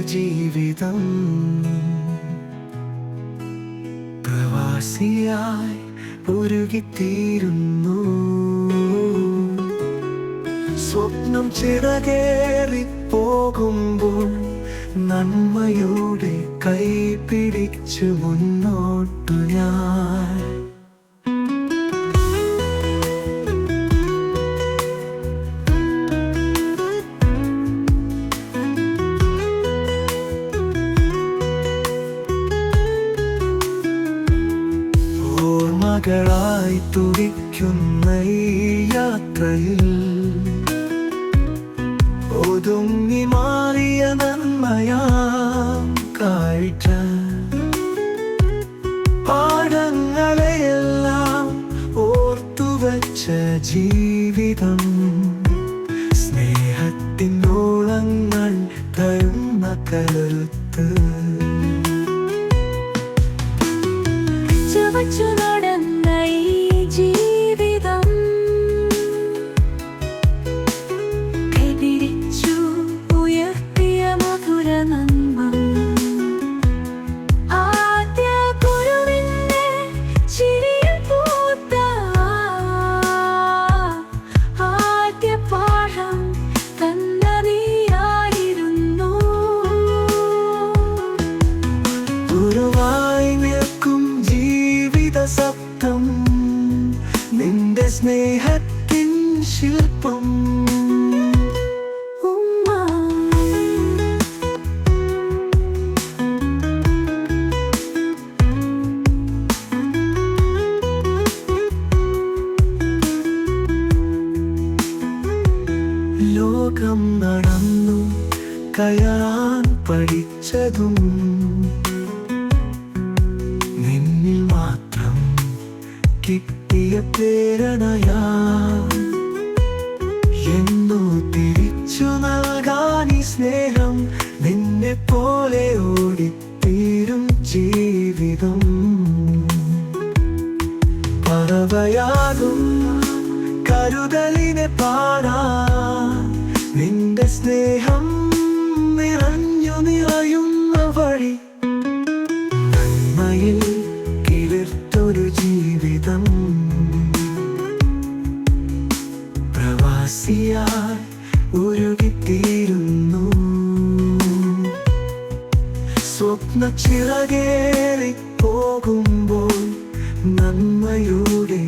ജീവിതം. പ്രവാസിയായി ഉരുകിത്തീരുന്നു സ്വപ്നം ചിറകേറി പോകുമ്പോൾ നന്മയോടെ കൈ പിടിച്ചു മുന്നോട്ടു ഞാൻ. ഓർമ്മകളായി തുടിക്കുന്ന ഈ യാത്രയിൽ ഒതുങ്ങി മാറിയ നന്മയാം കാഴ്ച. പാഠങ്ങളെയെല്ലാം ഓർത്തുവച്ച ജീവിതം സ്നേഹത്തിനോളങ്ങൾ തരുന്ന കരുത്ത് സ്നേഹത്തിൻ ശില്പം. ലോകം നടന്നു കയറാൻ പഠിച്ചതും നിന്നിൽ മാത്രം കിട്ടിയ പ്രേരണയാ എന്നു തിരിച്ചു നൽകാൻ ഈ സ്നേഹം നിന്നെ പോലെ ഓടിത്തീരും ജീവിതം. പറവയാകും കരുതലിനെ പാടാ. നിന്റെ സ്നേഹം സ്വപ്നച്ചിറകേറി പോകുമ്പോൾ നന്മയുടെ